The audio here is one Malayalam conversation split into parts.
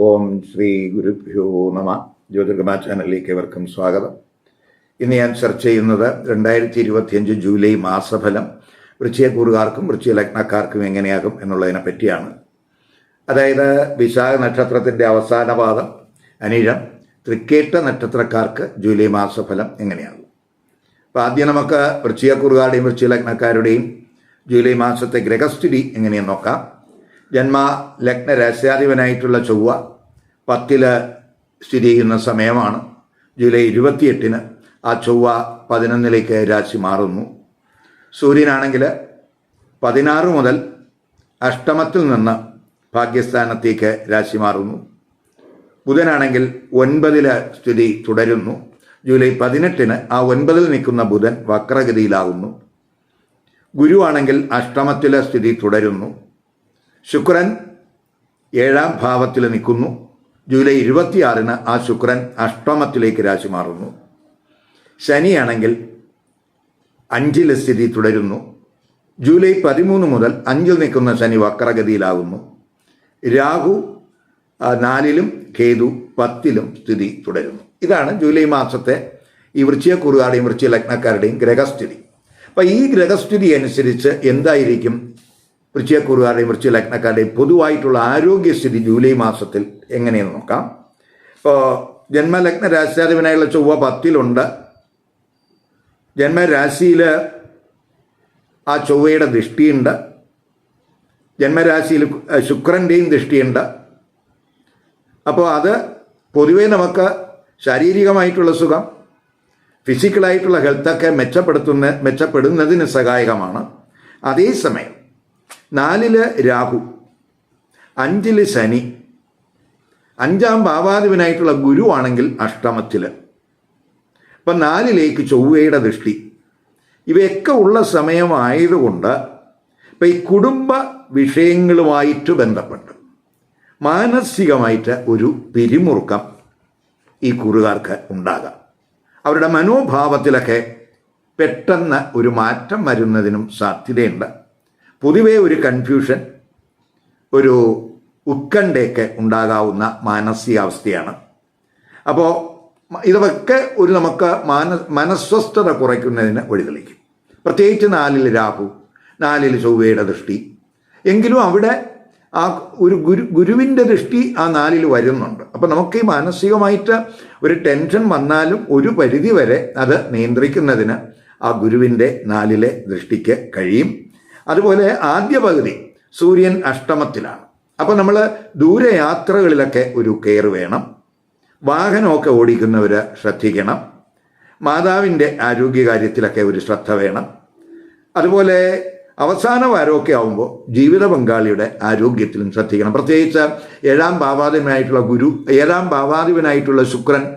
ഓം ശ്രീ ഗുരുഭ്യോ നമ. ജ്യോതിർഗമാ ചാനലിലേക്ക് ഏവർക്കും സ്വാഗതം. ഇന്ന് ഞാൻ ചർച്ച ചെയ്യുന്നത് രണ്ടായിരത്തി ഇരുപത്തിയഞ്ച് ജൂലൈ മാസഫലം വൃശ്ചികക്കൂറുകാർക്കും വൃശ്ചിക ലഗ്നക്കാർക്കും എങ്ങനെയാകും എന്നുള്ളതിനെ പറ്റിയാണ്. അതായത് വിശാഖ നക്ഷത്രത്തിന്റെ അവസാന പാദം അനിഴം തൃക്കേട്ട നക്ഷത്രക്കാർക്ക് ജൂലൈ മാസഫലം എങ്ങനെയാകും? അപ്പോൾ ആദ്യം നമുക്ക് വൃശ്ചികക്കുറുകാരുടെയും വൃശ്ചിക ലഗ്നക്കാരുടെയും ജൂലൈ മാസത്തെ ഗ്രഹസ്ഥിതി എങ്ങനെയെന്ന് നോക്കാം. ജന്മ ലഗ്ന രാശ്യാധിപനായിട്ടുള്ള ചൊവ്വ പത്തിൽ സ്ഥിതി ചെയ്യുന്ന സമയമാണ്. ജൂലൈ ഇരുപത്തിയെട്ടിന് ആ ചൊവ്വ പതിനൊന്നിലേക്ക് രാശി മാറുന്നു. സൂര്യനാണെങ്കിൽ പതിനാറ് മുതൽ അഷ്ടമത്തിൽ നിന്ന് ഭാഗ്യസ്ഥാനത്തേക്ക് രാശി മാറുന്നു. ബുധനാണെങ്കിൽ ഒൻപതിൽ സ്ഥിതി തുടരുന്നു. ജൂലൈ പതിനെട്ടിന് ആ ഒൻപതിൽ നിൽക്കുന്ന ബുധൻ വക്രഗതിയിലാകുന്നു ഗുരുവാണെങ്കിൽ അഷ്ടമത്തിലെ സ്ഥിതി തുടരുന്നു. ശുക്രൻ ഏഴാം ഭാവത്തിൽ നിൽക്കുന്നു. ജൂലൈ ഇരുപത്തിയാറിന് ആ ശുക്രൻ അഷ്ടമത്തിലേക്ക് രാശി മാറുന്നു. ശനിയാണെങ്കിൽ അഞ്ചിലെ സ്ഥിതി തുടരുന്നു. ജൂലൈ പതിമൂന്ന് മുതൽ അഞ്ചിൽ നിൽക്കുന്ന ശനി വക്രഗതിയിലാകുന്നു. രാഹു നാലിലും കേതു പത്തിലും സ്ഥിതി തുടരുന്നു. ഇതാണ് ജൂലൈ മാസത്തെ ഈ വൃശ്ചികക്കുറുകാരുടെയും വൃശ്ചിക ലഗ്നക്കാരുടെയും ഗ്രഹസ്ഥിതി. അപ്പം ഈ ഗ്രഹസ്ഥിതി അനുസരിച്ച് എന്തായിരിക്കും? വൃശ്ചികക്കുറുകാരുടെയും വൃശ്ചിക ലഗ്നക്കാരുടെയും പൊതുവായിട്ടുള്ള ആരോഗ്യസ്ഥിതി ജൂലൈ മാസത്തിൽ എങ്ങനെയെന്ന് നോക്കാം. ഇപ്പോൾ ജന്മലഗ്ന രാശാധിപനായുള്ള ചൊവ്വ പത്തിലുണ്ട്. ജന്മരാശിയിൽ ആ ചൊവ്വയുടെ ദൃഷ്ടിയുണ്ട്. ജന്മരാശിയിൽ ശുക്രന്റെയും ദൃഷ്ടിയുണ്ട്. അപ്പോൾ അത് പൊതുവേ നമുക്ക് ശാരീരികമായിട്ടുള്ള സുഖം ഫിസിക്കലായിട്ടുള്ള ഹെൽത്തൊക്കെ മെച്ചപ്പെടുത്തുന്ന മെച്ചപ്പെടുന്നതിന് സഹായകമാണ്. അതേസമയം നാലിൽ രാഹു അഞ്ചിൽ ശനി അഞ്ചാം ഭാവാധിപനായിട്ടുള്ള ഗുരുവാണെങ്കിൽ അഷ്ടമത്തിൽ. അപ്പം നാലിലേക്ക് ചൊവ്വയുടെ ദൃഷ്ടി. ഇവയൊക്കെ ഉള്ള സമയമായതുകൊണ്ട് ഇപ്പം ഈ കുടുംബ വിഷയങ്ങളുമായിട്ട് ബന്ധപ്പെട്ട് മാനസികമായിട്ട് ഒരു പിരിമുറുക്കം ഈ കുറുകാർക്ക് ഉണ്ടാകാം. അവരുടെ മനോഭാവത്തിലൊക്കെ പെട്ടെന്ന് ഒരു മാറ്റം വരുന്നതിനും സാധ്യതയുണ്ട്. പൊതുവേ ഒരു കൺഫ്യൂഷൻ ഒരു ഉത്കണ്ഠയൊക്കെ ഉണ്ടാകാവുന്ന മാനസികാവസ്ഥയാണ്. അപ്പോൾ ഇതൊക്കെ ഒരു നമുക്ക് മാന മനസ്വസ്ഥത കുറയ്ക്കുന്നതിന് വഴിതെളിക്കും. പ്രത്യേകിച്ച് നാലിൽ രാഹു നാലിൽ ചൊവ്വയുടെ ദൃഷ്ടി. എങ്കിലും അവിടെ ആ ഒരു ഗുരു ഗുരുവിന്റെ ദൃഷ്ടി ആ നാലിൽ വരുന്നുണ്ട്. അപ്പം നമുക്ക് ഈ മാനസികമായിട്ട് ഒരു ടെൻഷൻ വന്നാലും ഒരു പരിധി വരെ അത് നിയന്ത്രിക്കുന്നതിന് ആ ഗുരുവിന്റെ നാലിലെ ദൃഷ്ടിക്ക് കഴിയും. അതുപോലെ ആദ്യ പകുതി സൂര്യൻ അഷ്ടമത്തിലാണ്. അപ്പോൾ നമ്മൾ ദൂരയാത്രകളിലൊക്കെ ഒരു കെയർ വേണം. വാഹനമൊക്കെ ഓടിക്കുന്നവർ ശ്രദ്ധിക്കണം. മാതാവിന്റെ ആരോഗ്യകാര്യത്തിലൊക്കെ ഒരു ശ്രദ്ധ വേണം. അതുപോലെ അവസാന വാരമൊക്കെ ആവുമ്പോൾ ജീവിത പങ്കാളിയുടെ ആരോഗ്യത്തിലും ശ്രദ്ധിക്കണം. പ്രത്യേകിച്ച് ഏഴാം ഭാവാധിപനായിട്ടുള്ള ഗുരു ഏഴാം ഭാവാധിപനായിട്ടുള്ള ശുക്രൻ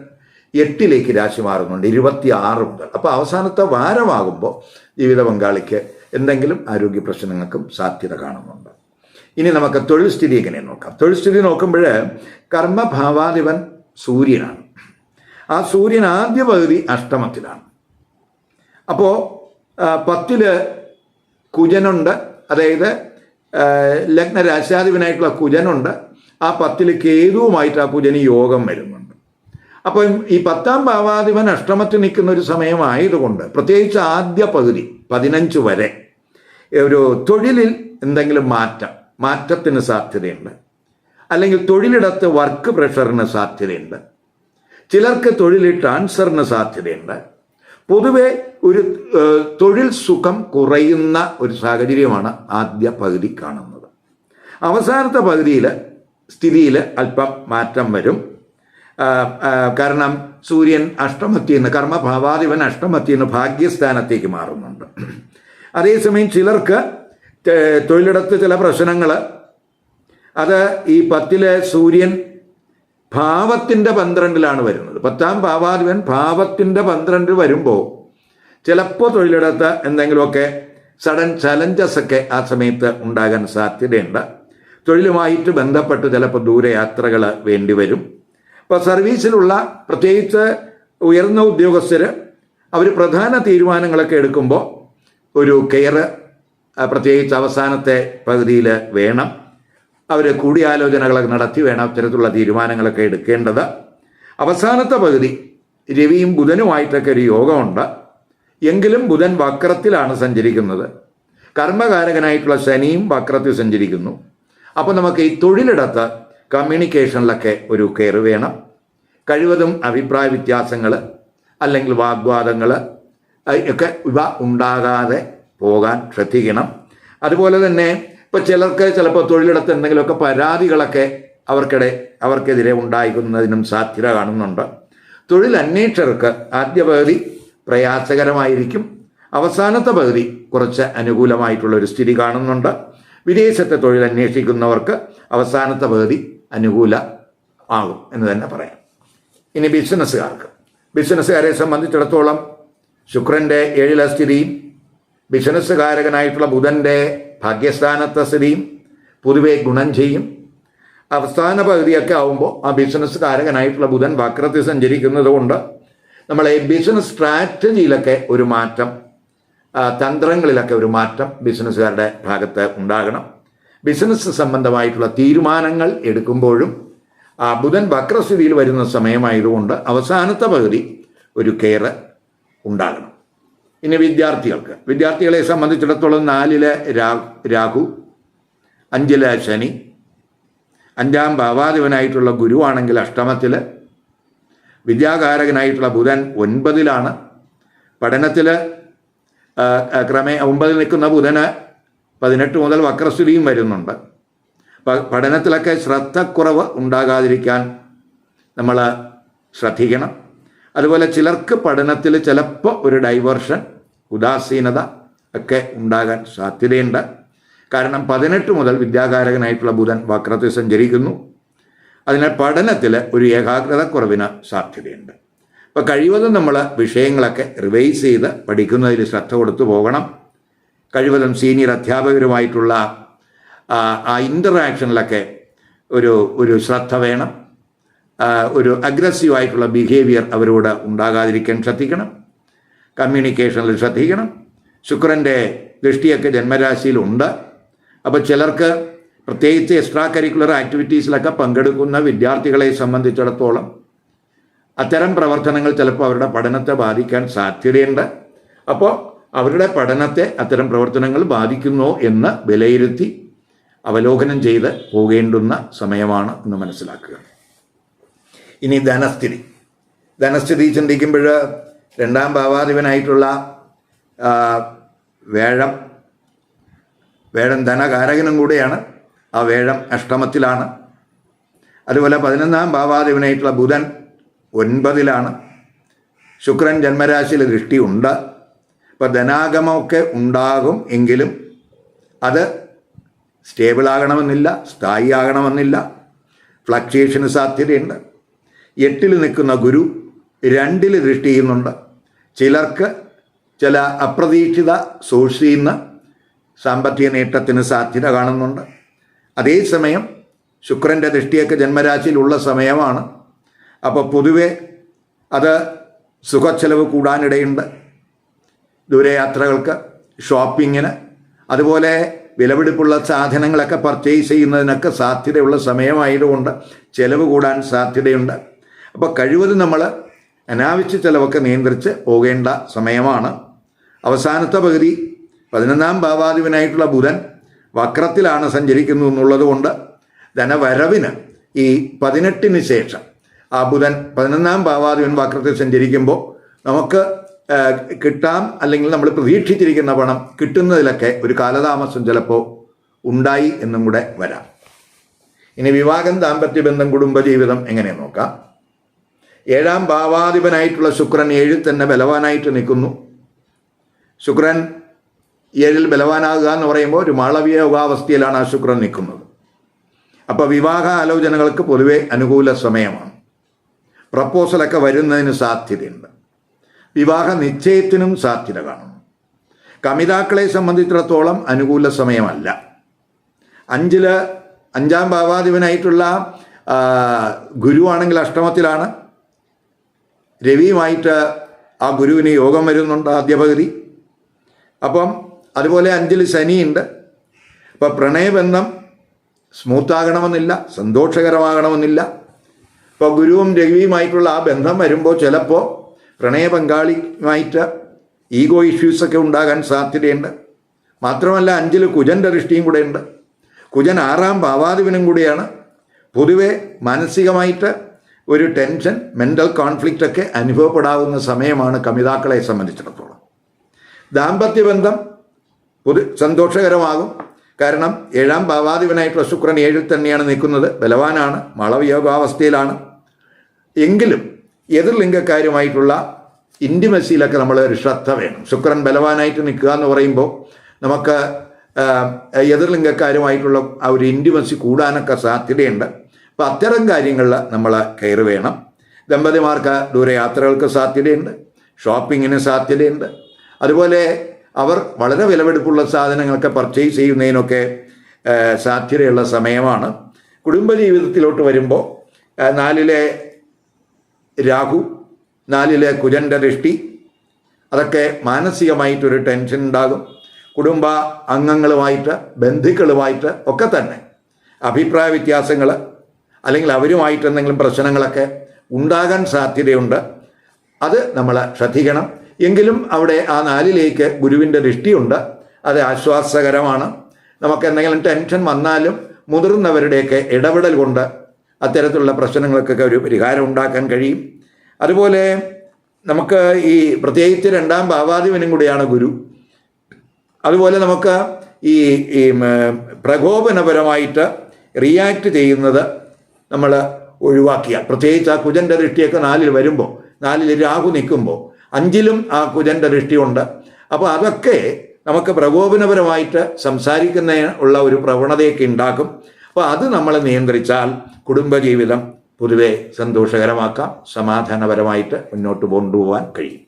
എട്ടിലേക്ക് രാശി മാറുന്നുണ്ട് ഇരുപത്തി ആറ് മുതൽ. അപ്പോൾ അവസാനത്തെ വാരമാകുമ്പോൾ ജീവിത പങ്കാളിക്ക് എന്തെങ്കിലും ആരോഗ്യ പ്രശ്നങ്ങൾക്കും സാധ്യത കാണുന്നുണ്ട്. ഇനി നമുക്ക് തൊഴിൽ സ്ഥിതി എങ്ങനെ നോക്കാം. തൊഴിൽ സ്ഥിതി നോക്കുമ്പോൾ കർമ്മഭാവാധിപൻ സൂര്യനാണ്. ആ സൂര്യൻ ആദ്യ പകുതി അഷ്ടമത്തിലാണ്. അപ്പോൾ പത്തിൽ കുജനുണ്ട്. അതായത് ലഗ്നരാശാധിപനായിട്ടുള്ള ലഗ്ന രാശാധിപനായിട്ടുള്ള കുജനുണ്ട്. ആ പത്തിൽ കേതുവുമായിട്ട് ആ കുജന് യോഗം വരുന്നുണ്ട്. അപ്പം ഈ പത്താം ഭാവാധിപൻ അഷ്ടമത്തിൽ നിൽക്കുന്ന ഒരു സമയമായതുകൊണ്ട് പ്രത്യേകിച്ച് ആദ്യ പകുതി പതിനഞ്ച് വരെ ഒരു തൊഴിലിൽ എന്തെങ്കിലും മാറ്റം മാറ്റത്തിന് സാധ്യതയുണ്ട്. അല്ലെങ്കിൽ തൊഴിലിടത്ത് വർക്ക് പ്രഷറിന് സാധ്യതയുണ്ട്. ചിലർക്ക് തൊഴിലിൽ ട്രാൻസ്ഫറിന് സാധ്യതയുണ്ട്. പൊതുവെ ഒരു തൊഴിൽ സുഖം കുറയുന്ന ഒരു സാഹചര്യമാണ് ആദ്യ പകുതി കാണുന്നത്. അവസാനത്തെ പകുതിയിൽ സ്ഥിതിയിൽ അല്പം മാറ്റം വരും. കാരണം സൂര്യൻ അഷ്ടമത്തിൽ നിന്ന് കർമ്മഭാവാധിപൻ അഷ്ടമത്തിൽ നിന്ന് ഭാഗ്യസ്ഥാനത്തേക്ക് മാറുന്നുണ്ട്. അതേസമയം ചിലർക്ക് തൊഴിലിടത്ത് ചില പ്രശ്നങ്ങൾ അത് ഈ പത്തിലെ സൂര്യൻ ഭാവത്തിന്റെ പന്ത്രണ്ടിലാണ് വരുന്നത്. പത്താം ഭാവാധിപൻ ഭാവത്തിന്റെ പന്ത്രണ്ടിൽ വരുമ്പോൾ ചിലപ്പോൾ തൊഴിലിടത്ത് എന്തെങ്കിലുമൊക്കെ സഡൻ ചലഞ്ചസ് ഒക്കെ ആ സമയത്ത് ഉണ്ടാകാൻ സാധ്യതയുണ്ട്. തൊഴിലുമായിട്ട് ബന്ധപ്പെട്ട് ചിലപ്പോൾ ദൂരയാത്രകൾ വേണ്ടി വരും. ഇപ്പോൾ സർവീസിലുള്ള പ്രത്യേകിച്ച് ഉയർന്ന ഉദ്യോഗസ്ഥർ അവർ പ്രധാന തീരുമാനങ്ങളൊക്കെ എടുക്കുമ്പോൾ ഒരു കെയർ പ്രത്യേകിച്ച് അവസാനത്തെ പകുതിയിൽ വേണം. അവർ കൂടിയാലോചനകളൊക്കെ നടത്തി വേണം അത്തരത്തിലുള്ള തീരുമാനങ്ങളൊക്കെ എടുക്കേണ്ടത്. അവസാനത്തെ പകുതി രവിയും ബുധനുമായിട്ടൊക്കെ ഒരു യോഗമുണ്ട്. എങ്കിലും ബുധൻ വക്രത്തിലാണ് സഞ്ചരിക്കുന്നത്. കർമ്മകാരകനായിട്ടുള്ള ശനിയും വക്രത്തിൽ സഞ്ചരിക്കുന്നു. അപ്പോൾ നമുക്ക് ഈ തൊഴിലിടത്ത് കമ്മ്യൂണിക്കേഷനിലൊക്കെ ഒരു കെയർ വേണം. കഴിവതും അഭിപ്രായ വ്യത്യാസങ്ങൾ അല്ലെങ്കിൽ വാഗ്വാദങ്ങൾ ഒക്കെ ഇവ ഉണ്ടാകാതെ പോകാൻ ശ്രദ്ധിക്കണം. അതുപോലെ തന്നെ ഇപ്പോൾ ചിലർക്ക് ചിലപ്പോൾ തൊഴിലിടത്ത് എന്തെങ്കിലുമൊക്കെ പരാതികളൊക്കെ അവർക്കിടെ അവർക്കെതിരെ ഉണ്ടായിരിക്കുന്നതിനും സാധ്യത കാണുന്നുണ്ട്. തൊഴിൽ അന്വേഷകർക്ക് ആദ്യ പകുതി പ്രയാസകരമായിരിക്കും. അവസാനത്തെ പകുതി കുറച്ച് അനുകൂലമായിട്ടുള്ള ഒരു സ്ഥിതി കാണുന്നുണ്ട്. വിദേശത്തെ തൊഴിൽ അന്വേഷിക്കുന്നവർക്ക് അവസാനത്തെ പകുതി അനുകൂല ആകും എന്ന് തന്നെ പറയാം. ഇനി ബിസിനസ്സുകാർക്ക്. ബിസിനസ്സുകാരെ സംബന്ധിച്ചിടത്തോളം ശുക്രന്റെ ഏഴിലെ സ്ഥിതിയും ബിസിനസ്സുകാരകനായിട്ടുള്ള ബുധന്റെ ഭാഗ്യസ്ഥാനത്തെ സ്ഥിതിയും പൊതുവെ ഗുണം ചെയ്യും. അവസാന പകുതിയൊക്കെ ആവുമ്പോൾ ആ ബിസിനസ്സുകാരകനായിട്ടുള്ള ബുധൻ വക്രത്തിൽ സഞ്ചരിക്കുന്നത് കൊണ്ട് നമ്മളെ ബിസിനസ് സ്ട്രാറ്റജിയിലൊക്കെ ഒരു മാറ്റം തന്ത്രങ്ങളിലൊക്കെ ഒരു മാറ്റം ബിസിനസ്സുകാരുടെ ഭാഗത്ത് ഉണ്ടാകണം. ബിസിനസ് സംബന്ധമായിട്ടുള്ള തീരുമാനങ്ങൾ എടുക്കുമ്പോഴും ബുധൻ വക്രസ്ഥിതിയിൽ വരുന്ന സമയമായതുകൊണ്ട് അവസാനത്തെ പകുതി ഒരു കെയർ ഉണ്ടാകണം. ഇനി വിദ്യാർത്ഥികൾക്ക്. വിദ്യാർത്ഥികളെ സംബന്ധിച്ചിടത്തോളം നാലിലെ രാഹു അഞ്ചിലെ ശനി അഞ്ചാം ഭാവാധിപനായിട്ടുള്ള ഗുരുവാണെങ്കിൽ അഷ്ടമത്തിൽ വിദ്യാകാരകനായിട്ടുള്ള ബുധൻ ഒൻപതിലാണ് പഠനത്തിൽ ക്രമേ ഒമ്പതിൽ നിൽക്കുന്ന ബുധന് പതിനെട്ട് മുതൽ വക്രസ്തുതിയും വരുന്നുണ്ട്. പഠനത്തിലൊക്കെ ശ്രദ്ധക്കുറവ് ഉണ്ടാകാതിരിക്കാൻ നമ്മൾ ശ്രദ്ധിക്കണം. അതുപോലെ ചിലർക്ക് പഠനത്തിൽ ചിലപ്പോൾ ഒരു ഡൈവേർഷൻ ഉദാസീനത ഒക്കെ ഉണ്ടാകാൻ സാധ്യതയുണ്ട്. കാരണം പതിനെട്ട് മുതൽ വിദ്യാകാരകനായിട്ടുള്ള ബുധൻ വക്രത്തിൽ സഞ്ചരിക്കുന്നു. അതിനാൽ പഠനത്തിൽ ഒരു ഏകാഗ്രതക്കുറവിന് സാധ്യതയുണ്ട്. അപ്പോൾ കഴിവതും നമ്മൾ വിഷയങ്ങളൊക്കെ റിവൈസ് ചെയ്ത് പഠിക്കുന്നതിൽ ശ്രദ്ധ കൊടുത്തു പോകണം. കഴിവതും സീനിയർ അധ്യാപകരുമായിട്ടുള്ള ആ, ഇന്ററാക്ഷനിലൊക്കെ ഒരു ഒരു ശ്രദ്ധ വേണം. ഒരു അഗ്രസീവ് ആയിട്ടുള്ള ബിഹേവിയർ അവരോട് ഉണ്ടാകാതിരിക്കാൻ ശ്രദ്ധിക്കണം. കമ്മ്യൂണിക്കേഷനിൽ ശ്രദ്ധിക്കണം. ശുക്രന്റെ ദൃഷ്ടിയൊക്കെ ജന്മരാശിയിലുണ്ട്. അപ്പോൾ ചിലർക്ക് പ്രത്യേകിച്ച് എക്സ്ട്രാ കരിക്കുലർ ആക്ടിവിറ്റീസിലൊക്കെ പങ്കെടുക്കുന്ന വിദ്യാർത്ഥികളെ സംബന്ധിച്ചിടത്തോളം അത്തരം പ്രവർത്തനങ്ങൾ ചിലപ്പോൾ അവരുടെ പഠനത്തെ ബാധിക്കാൻ സാധ്യതയുണ്ട്. അപ്പോൾ അവരുടെ പഠനത്തെ അത്തരം പ്രവർത്തനങ്ങൾ ബാധിക്കുന്നോ എന്ന് വിലയിരുത്തി അവലോകനം ചെയ്ത് പോകേണ്ടുന്ന സമയമാണ് എന്ന് മനസ്സിലാക്കുക. ഇനി ധനസ്ഥിതി. ധനസ്ഥിതി ചിന്തിക്കുമ്പോൾ രണ്ടാം ഭാവാധിപനായിട്ടുള്ള വേഴം വേഴം ധനകാരകനും കൂടെയാണ്. ആ വേഴം അഷ്ടമത്തിലാണ്. അതുപോലെ പതിനൊന്നാം ഭാവാധിപനായിട്ടുള്ള ബുധൻ ഒൻപതിലാണ്. ശുക്രൻ ജന്മരാശിയിൽ ദൃഷ്ടിയുണ്ട് അപ്പോൾ ധനാഗമമൊക്കെ ഉണ്ടാകും എങ്കിലും അത് സ്റ്റേബിൾ ആകണമെന്നില്ല സ്ഥായി ആകണമെന്നില്ല. ഫ്ലക്ച്വേഷന് സാധ്യതയുണ്ട്. എട്ടിൽ നിൽക്കുന്ന ഗുരു രണ്ടിൽ ദൃഷ്ടി ചെയ്യുന്നുണ്ട്. ചിലർക്ക് ചില അപ്രതീക്ഷിത സോഴ്സിൽ നിന്ന് സാമ്പത്തിക നേട്ടത്തിന് സാധ്യത കാണുന്നുണ്ട്. അതേസമയം ശുക്രന്റെ ദൃഷ്ടിയൊക്കെ ജന്മരാശിയിലുള്ള സമയമാണ്. അപ്പോൾ പൊതുവെ അത് സുഖച്ചെലവ് കൂടാനിടയുണ്ട്. ദൂരയാത്രകൾക്ക് ഷോപ്പിങ്ങിന് അതുപോലെ വിലപിടിപ്പുള്ള സാധനങ്ങളൊക്കെ പർച്ചേസ് ചെയ്യുന്നതിനൊക്കെ സാധ്യതയുള്ള സമയമായതുകൊണ്ട് ചിലവ് കൂടാൻ സാധ്യതയുണ്ട്. അപ്പോൾ കഴിവതും നമ്മൾ അനാവശ്യ ചിലവൊക്കെ നിയന്ത്രിച്ച് പോകേണ്ട സമയമാണ്. അവസാനത്തെ പകുതി പതിനൊന്നാം ഭാവാധിപനായിട്ടുള്ള ബുധൻ വക്രത്തിലാണ് സഞ്ചരിക്കുന്നു എന്നുള്ളത് കൊണ്ട് ധനവരവിന് ഈ പതിനെട്ടിന് ശേഷം ആ ബുധൻ പതിനൊന്നാം ഭാവാധിപൻ വക്രത്തിൽ സഞ്ചരിക്കുമ്പോൾ നമുക്ക് കിട്ടാം അല്ലെങ്കിൽ നമ്മൾ പ്രതീക്ഷിച്ചിരിക്കുന്ന പണം കിട്ടുന്നതിലൊക്കെ ഒരു കാലതാമസം ചിലപ്പോൾ ഉണ്ടായി എന്നും കൂടെ വരാം. ഇനി വിവാഹം ദാമ്പത്യ ബന്ധം കുടുംബജീവിതം എങ്ങനെ നോക്കാം? ഏഴാം ഭാവാധിപനായിട്ടുള്ള ശുക്രൻ ഏഴിൽ തന്നെ ബലവാനായിട്ട് നിൽക്കുന്നു. ശുക്രൻ ഏഴിൽ ബലവാനാകുക എന്ന് പറയുമ്പോൾ ഒരു മാളവീയ യോഗാവസ്ഥയിലാണ് ആ ശുക്രൻ നിൽക്കുന്നത്. അപ്പോൾ വിവാഹ ആലോചനകൾക്ക് പൊതുവെ അനുകൂല സമയമാണ്. പ്രപ്പോസലൊക്കെ വരുന്നതിന് സാധ്യതയുണ്ട്. വിവാഹ നിശ്ചയത്തിനും സാധ്യത കാണുന്നു. കമിതാക്കളെ സംബന്ധിച്ചിടത്തോളം അനുകൂല സമയമല്ല. അഞ്ചിൽ അഞ്ചാം ഭാവാധിപനായിട്ടുള്ള ഗുരുവാണെങ്കിൽ അഷ്ടമത്തിലാണ്. രവിയുമായിട്ട് ആ ഗുരുവിന് യോഗം വരുന്നുണ്ട് ആദ്യപകുതി അപ്പം അതുപോലെ അഞ്ചിൽ ശനിയുണ്ട്. അപ്പം പ്രണയബന്ധം സ്മൂത്താകണമെന്നില്ല സന്തോഷകരമാകണമെന്നില്ല. ഇപ്പോൾ ഗുരുവും രവിയുമായിട്ടുള്ള ആ ബന്ധം വരുമ്പോൾ ചിലപ്പോൾ പ്രണയ പങ്കാളിയുമായിട്ട് ഈഗോ ഇഷ്യൂസൊക്കെ ഉണ്ടാകാൻ സാധ്യതയുണ്ട്. മാത്രമല്ല അഞ്ചിൽ കുജന്റെ ദൃഷ്ടിയും ഉണ്ട് കുജൻ ആറാം ഭാവാധിപനും കൂടിയാണ്. പൊതുവെ മാനസികമായിട്ട് ഒരു ടെൻഷൻ മെന്റൽ കോൺഫ്ലിക്റ്റ് ഒക്കെ അനുഭവപ്പെടാവുന്ന സമയമാണ് കമിതാക്കളെ സംബന്ധിച്ചിടത്തോളം. ദാമ്പത്യബന്ധം പൊതു സന്തോഷകരമാകും. കാരണം ഏഴാം ഭാവാധിപനായിട്ടുള്ള ശുക്രൻ ഏഴിൽ തന്നെയാണ് നിൽക്കുന്നത്. ബലവാനാണ് മളവിയോഗാവസ്ഥയിലാണ്. എങ്കിലും എതിർലിംഗക്കാരുമായിട്ടുള്ള ഇന്റിമസിയിലൊക്കെ നമ്മൾ ഒരു ശ്രദ്ധ വേണം. ശുക്രൻ ബലവാനായിട്ട് നിൽക്കുക എന്ന് പറയുമ്പോൾ നമുക്ക് എതിർ എതിർലിംഗക്കാരുമായിട്ടുള്ള ആ ഒരു ഇന്റിമസി കൂടാനൊക്കെ സാധ്യതയുണ്ട്. അപ്പോൾ അത്തരം കാര്യങ്ങളിൽ നമ്മൾ കയറി വേണം. ദമ്പതിമാർക്ക് ദൂരയാത്രകൾക്ക് സാധ്യതയുണ്ട്. ഷോപ്പിങ്ങിന് സാധ്യതയുണ്ട്. അതുപോലെ അവർ വളരെ വിലവെടുപ്പുള്ള സാധനങ്ങളൊക്കെ പർച്ചേസ് ചെയ്യുന്നതിനൊക്കെ സാധ്യതയുള്ള സമയമാണ്. കുടുംബജീവിതത്തിലോട്ട് വരുമ്പോൾ നാലിലെ രാഹു നാലിലെ കുജന്റെ ദൃഷ്ടി അതൊക്കെ മാനസികമായിട്ടൊരു ടെൻഷൻ ഉണ്ടാകും. കുടുംബ അംഗങ്ങളുമായിട്ട് ബന്ധുക്കളുമായിട്ട് ഒക്കെ തന്നെ അഭിപ്രായ വ്യത്യാസങ്ങൾ അല്ലെങ്കിൽ അവരുമായിട്ട് എന്തെങ്കിലും പ്രശ്നങ്ങളൊക്കെ ഉണ്ടാകാൻ സാധ്യതയുണ്ട്. അത് നമ്മൾ ശ്രദ്ധിക്കണം. എങ്കിലും അവിടെ ആ നാലിലേക്ക് ഗുരുവിന്റെ ദൃഷ്ടിയുണ്ട്. അത് ആശ്വാസകരമാണ്. നമുക്ക് എന്തെങ്കിലും ടെൻഷൻ വന്നാലും മുതിർന്നവരുടെയൊക്കെ ഇടപെടൽ കൊണ്ട് അത്തരത്തിലുള്ള പ്രശ്നങ്ങൾക്കൊക്കെ ഒരു പരിഹാരം ഉണ്ടാക്കാൻ കഴിയും. അതുപോലെ നമുക്ക് ഈ പ്രത്യേകിച്ച് രണ്ടാം ഭാവാധിപനും കൂടിയാണ് ഗുരു. അതുപോലെ നമുക്ക് ഈ ഈ പ്രകോപനപരമായിട്ട് റിയാക്ട് ചെയ്യുന്നത് നമ്മൾ ഒഴിവാക്കിയ. പ്രത്യേകിച്ച് ആ കുജന്റെ ദൃഷ്ടിയൊക്കെ നാലിൽ വരുമ്പോൾ നാലിൽ രാഹു നിൽക്കുമ്പോൾ അഞ്ചിലും ആ കുജന്റെ ദൃഷ്ടിയുണ്ട്. അപ്പോൾ അതൊക്കെ നമുക്ക് പ്രകോപനപരമായിട്ട് സംസാരിക്കുന്ന ഉള്ള ഒരു പ്രവണതയൊക്കെ ഉണ്ടാക്കും. അപ്പോൾ അത് നമ്മൾ നിയന്ത്രിച്ചാൽ കുടുംബജീവിതം പൊതുവെ സന്തോഷകരമാക്കാം സമാധാനപരമായിട്ട് മുന്നോട്ട് കൊണ്ടുപോകാൻ കഴിയും.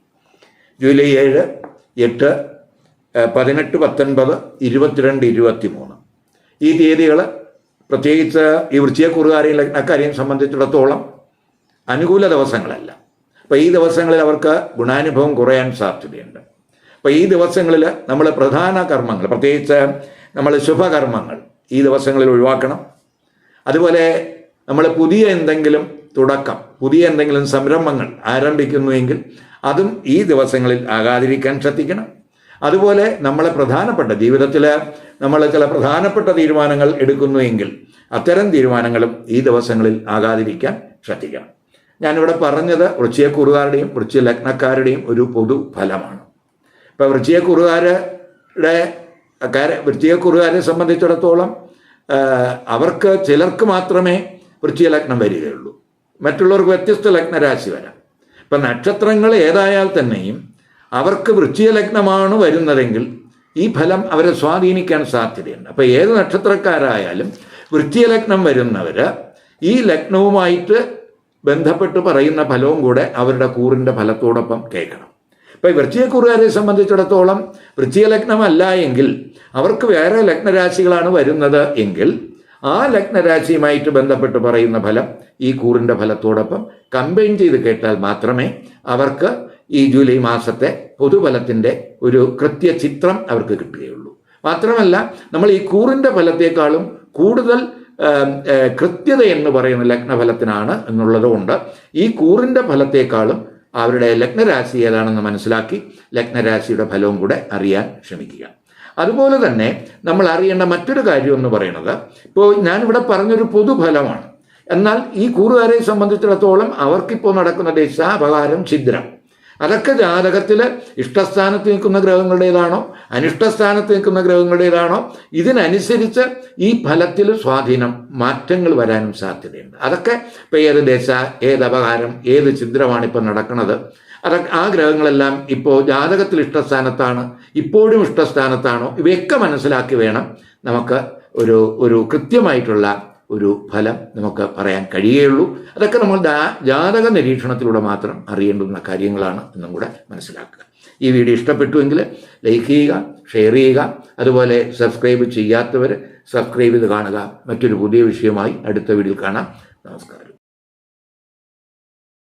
ജൂലൈ ഏഴ് എട്ട് പതിനെട്ട് പത്തൊൻപത് ഇരുപത്തിരണ്ട് ഇരുപത്തി മൂന്ന് ഈ തീയതികൾ പ്രത്യേകിച്ച് ഈ വൃശ്ചികക്കുറുകാരെയും ലഗ്നക്കാരെയും സംബന്ധിച്ചിടത്തോളം അനുകൂല ദിവസങ്ങളല്ല. അപ്പോൾ ഈ ദിവസങ്ങളിൽ അവർക്ക് ഗുണാനുഭവം കുറയാൻ സാധ്യതയുണ്ട്. അപ്പോൾ ഈ ദിവസങ്ങളിൽ നമ്മൾ പ്രധാന കർമ്മങ്ങൾ പ്രത്യേകിച്ച് നമ്മൾ ശുഭകർമ്മങ്ങൾ ഈ ദിവസങ്ങളിൽ ഒഴിവാക്കണം. അതുപോലെ നമ്മൾ പുതിയ എന്തെങ്കിലും തുടക്കം പുതിയ എന്തെങ്കിലും സംരംഭങ്ങൾ ആരംഭിക്കുന്നുവെങ്കിൽ അതും ഈ ദിവസങ്ങളിൽ ആകാതിരിക്കാൻ ശ്രദ്ധിക്കണം. അതുപോലെ നമ്മളെ പ്രധാനപ്പെട്ട ജീവിതത്തിൽ നമ്മൾ ചില പ്രധാനപ്പെട്ട തീരുമാനങ്ങൾ എടുക്കുന്നുവെങ്കിൽ അത്തരം തീരുമാനങ്ങളും ഈ ദിവസങ്ങളിൽ ആകാതിരിക്കാൻ ശ്രദ്ധിക്കണം. ഞാനിവിടെ പറഞ്ഞത് വൃശ്ചികക്കുറുകാരുടെയും വൃശ്ചിക ലഗ്നക്കാരുടെയും ഒരു പൊതു ഫലമാണ്. ഇപ്പോൾ വൃശ്ചികക്കുറുകാരുടെ കാരെ കുറുകാരെ സംബന്ധിച്ചിടത്തോളം അവർക്ക് ചിലർക്ക് മാത്രമേ വൃത്തിയ ലഗ്നം വരികയുള്ളൂ. മറ്റുള്ളവർക്ക് വ്യത്യസ്ത ലഗ്നരാശി വരാം. ഇപ്പം നക്ഷത്രങ്ങൾ ഏതായാൽ തന്നെയും അവർക്ക് വൃത്തിയ ലഗ്നമാണ് വരുന്നതെങ്കിൽ ഈ ഫലം അവരെ സ്വാധീനിക്കാൻ സാധ്യതയുണ്ട്. അപ്പോൾ ഏത് നക്ഷത്രക്കാരായാലും വൃത്തിയ ലഗ്നം വരുന്നവർ ഈ ലഗ്നവുമായിട്ട് ബന്ധപ്പെട്ട് പറയുന്ന ഫലവും കൂടെ അവരുടെ കൂറിന്റെ ഫലത്തോടൊപ്പം കേൾക്കണം. ഇപ്പൊ ഈ വൃശ്ചികക്കുറുകാരെ സംബന്ധിച്ചിടത്തോളം വൃത്തിയ ലഗ്നമല്ല എങ്കിൽ അവർക്ക് വേറെ ലഗ്നരാശികളാണ് വരുന്നത് എങ്കിൽ ആ ലഗ്നരാശിയുമായിട്ട് ബന്ധപ്പെട്ട് പറയുന്ന ഫലം ഈ കൂറിന്റെ ഫലത്തോടൊപ്പം കമ്പൈൻ ചെയ്ത് കേട്ടാൽ മാത്രമേ അവർക്ക് ഈ ജൂലൈ മാസത്തെ പൊതുഫലത്തിന്റെ ഒരു കൃത്യ ചിത്രം അവർക്ക് കിട്ടുകയുള്ളൂ. മാത്രമല്ല നമ്മൾ ഈ കൂറിന്റെ ഫലത്തെക്കാളും കൂടുതൽ കൃത്യത എന്ന് പറയുന്ന ലഗ്നഫലത്തിനാണ് എന്നുള്ളത് കൊണ്ട് ഈ കൂറിന്റെ ഫലത്തെക്കാളും അവരുടെ ലഗ്നരാശി ഏതാണെന്ന് മനസ്സിലാക്കി ലഗ്നരാശിയുടെ ഫലവും കൂടെ അറിയാൻ ശ്രമിക്കുക. അതുപോലെ തന്നെ നമ്മൾ അറിയേണ്ട മറ്റൊരു കാര്യം എന്ന് പറയുന്നത് ഇപ്പോൾ ഞാനിവിടെ പറഞ്ഞൊരു പൊതുഫലമാണ്. എന്നാൽ ഈ കൂറുകാരെ സംബന്ധിച്ചിടത്തോളം അവർക്കിപ്പോൾ നടക്കുന്ന ദശാപകാരം ഛിദ്രം. അതൊക്കെ ജാതകത്തിൽ ഇഷ്ടസ്ഥാനത്ത് നിൽക്കുന്ന ഗ്രഹങ്ങളുടേതാണോ അനിഷ്ടസ്ഥാനത്ത് നിൽക്കുന്ന ഗ്രഹങ്ങളുടേതാണോ ഇതിനനുസരിച്ച് ഈ ഫലത്തിൽ സ്വാധീനം മാറ്റങ്ങൾ വരാനും സാധ്യതയുണ്ട്. അതൊക്കെ ഇപ്പം ഏത് ദശ ഏത് അപകാരം ഏത് ഛിദ്രമാണ് ഇപ്പം നടക്കുന്നത് അതൊക്കെ ആ ഗ്രഹങ്ങളെല്ലാം ഇപ്പോൾ ജാതകത്തിൽ ഇഷ്ടസ്ഥാനത്താണ് ഇപ്പോഴും ഇഷ്ടസ്ഥാനത്താണോ ഇവയൊക്കെ മനസ്സിലാക്കി വേണം നമുക്ക് ഒരു ഒരു കൃത്യമായിട്ടുള്ള ഒരു ഫലം നമുക്ക് പറയാൻ കഴിയുകയുള്ളൂ. അതൊക്കെ നമ്മൾ ജാതക നിരീക്ഷണത്തിലൂടെ മാത്രം അറിയേണ്ടുന്ന കാര്യങ്ങളാണ് എന്നും കൂടെ മനസ്സിലാക്കുക. ഈ വീഡിയോ ഇഷ്ടപ്പെട്ടുവെങ്കിൽ ലൈക്ക് ചെയ്യുക ഷെയർ ചെയ്യുക അതുപോലെ സബ്സ്ക്രൈബ് ചെയ്യാത്തവർ സബ്സ്ക്രൈബ് ചെയ്ത് കാണുക. മറ്റൊരു പുതിയ വിഷയമായി അടുത്ത വീഡിയോയിൽ കാണാം. നമസ്കാരം.